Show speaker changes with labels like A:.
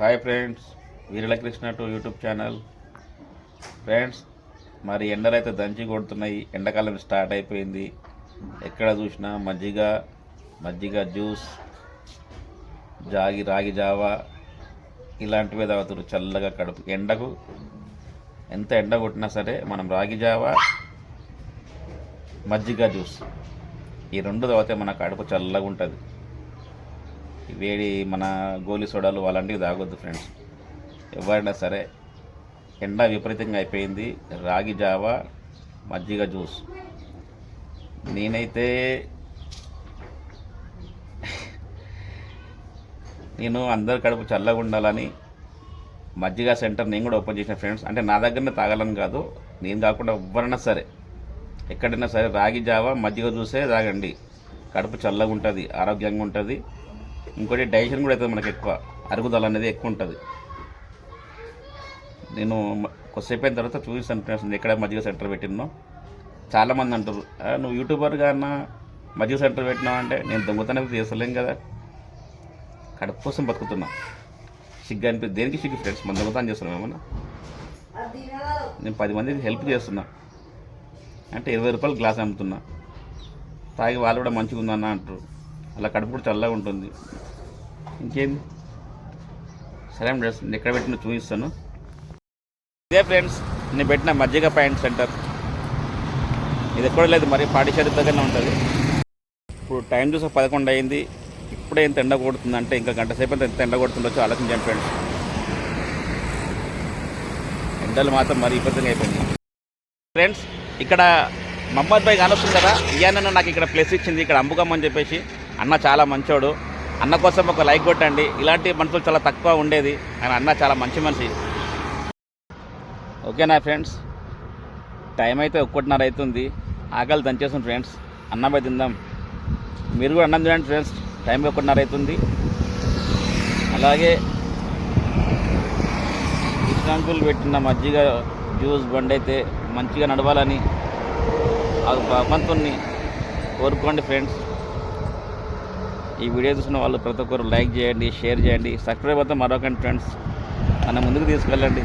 A: Hi friends వీరలకృష్ణ to YouTube channel. Friends మరి ఎండలు అయితే దంచి కొడుతున్నాయి. ఎండాకాలం స్టార్ట్ అయిపోయింది. ఎక్కడ చూసినా మజ్జిగ మజ్జిగ జ్యూస్ జాగి రాగి జావా ఇలాంటివే తాగుతారు చల్లగా కడుపు. ఎండకు ఎంత ఎండ కొట్టినా సరే మనం రాగి జావా మజ్జిగ జ్యూస్ ఈ రెండు తాగితే మన కడుపు చల్లగా ఉంటుంది వేడి మన గోలి సోడాలు అలాంటివి తాగొద్దు ఫ్రెండ్స్. ఎవరైనా సరే ఎండ విపరీతంగా అయిపోయింది రాగి జావా మజ్జిగ జ్యూస్. నేనైతే నేను అందరి కడుపు చల్లగా ఉండాలని మజ్జిగ సెంటర్ నేను కూడా ఓపెన్ చేసిన ఫ్రెండ్స్. అంటే నా దగ్గరనే తాగాలని కాదు నేను కాకుండా ఎవరైనా సరే ఎక్కడైనా సరే రాగి జావా మజ్జిగ జ్యూసే తాగండి. కడుపు చల్లగా ఉంటుంది ఆరోగ్యంగా ఉంటుంది. ఇంకోటి డైజెషన్ కూడా అవుతుంది మనకి ఎక్కువ. అరుగుదల అనేది ఎక్కువ ఉంటుంది. నేను కొద్దిసేపు అయిన తర్వాత చూపిస్తాను ఫ్రెండ్స్ ఎక్కడ మజ్జిగ సెంటర్ పెట్టినో చాలామంది అంటారు నువ్వు యూట్యూబర్గా అన్న మజ్జిగ సెంటర్ పెట్టినావు? అంటే నేను దొంగతనం చేస్తలేం కదా. కడుపు కోసం బతుకుతున్నా. సిగ్గు అనిపిస్తుంది దేనికి సిగ్గు ఫ్రెండ్స్? మన దొంగతనం చేస్తున్నాం ఏమన్నా? నేను పది మందికి హెల్ప్ చేస్తున్నా. అంటే ఇరవై రూపాయలు గ్లాస్ అమ్ముతున్నా. తాగి వాళ్ళు కూడా మంచిగా ఉందన్న అంటారు. అలా కడుపు కూడా చల్లగా ఉంటుంది. ఇంకేంది సరే అండి డ్రెస్ నేను ఎక్కడ పెట్టిన చూపిస్తాను. ఇదే ఫ్రెండ్స్ నేను పెట్టిన మజ్జిగ పాయింట్ సెంటర్. ఇది ఎక్కడ లేదు మరి పాటిషారి దగ్గరనే ఉంటుంది. ఇప్పుడు టైం చూసి పదకొండు అయింది. ఇప్పుడే ఎంత ఎండ కొడుతుంది అంటే ఇంకా గంట సేపు అంత ఎంత ఎండ కొడుతుండొచ్చు ఆలోచించండి ఫ్రెండ్స్. ఎండలు మాత్రం మరి ఇబ్బందిగా అయిపోయింది ఫ్రెండ్స్ ఇక్కడ మహమ్మద్ భాయ్ కానొస్తుంది కదా ఇయానన్న నాకు ఇక్కడ ప్లేస్ ఇచ్చింది ఇక్కడ అమ్ముకమ్మని చెప్పేసి. అన్న చాలా మంచోడు. అన్న కోసం ఒక లైక్ కొట్టండి. ఇలాంటి మనుషులు చాలా తక్కువ ఉండేది. ఆయన అన్న చాలా మంచి మనిషి. ఓకేనా ఫ్రెండ్స్ టైం అయితే ఒక్కటిన్నర అవుతుంది ఆకలి దంచేసాం ఫ్రెండ్స్ అన్నం పోయి తిందాం. మీరు కూడా అన్నం తినండి ఫ్రెండ్స్ టైం ఒకటిన్నర అవుతుంది అలాగే కృష్ణాంకులు పెట్టిన మజ్జిగ జ్యూస్ బండి అయితే మంచిగా నడవాలని ఆ భగవంతుణ్ణి కోరుకోండి ఫ్రెండ్స్ ఈ వీడియో చూసిన వాళ్ళు ప్రతి ఒక్కరు లైక్ చేయండి షేర్ చేయండి. సబ్స్క్రైబ్ అయితే మరొకండి ఫ్రెండ్స్. మనం ముందుకు తీసుకెళ్ళండి.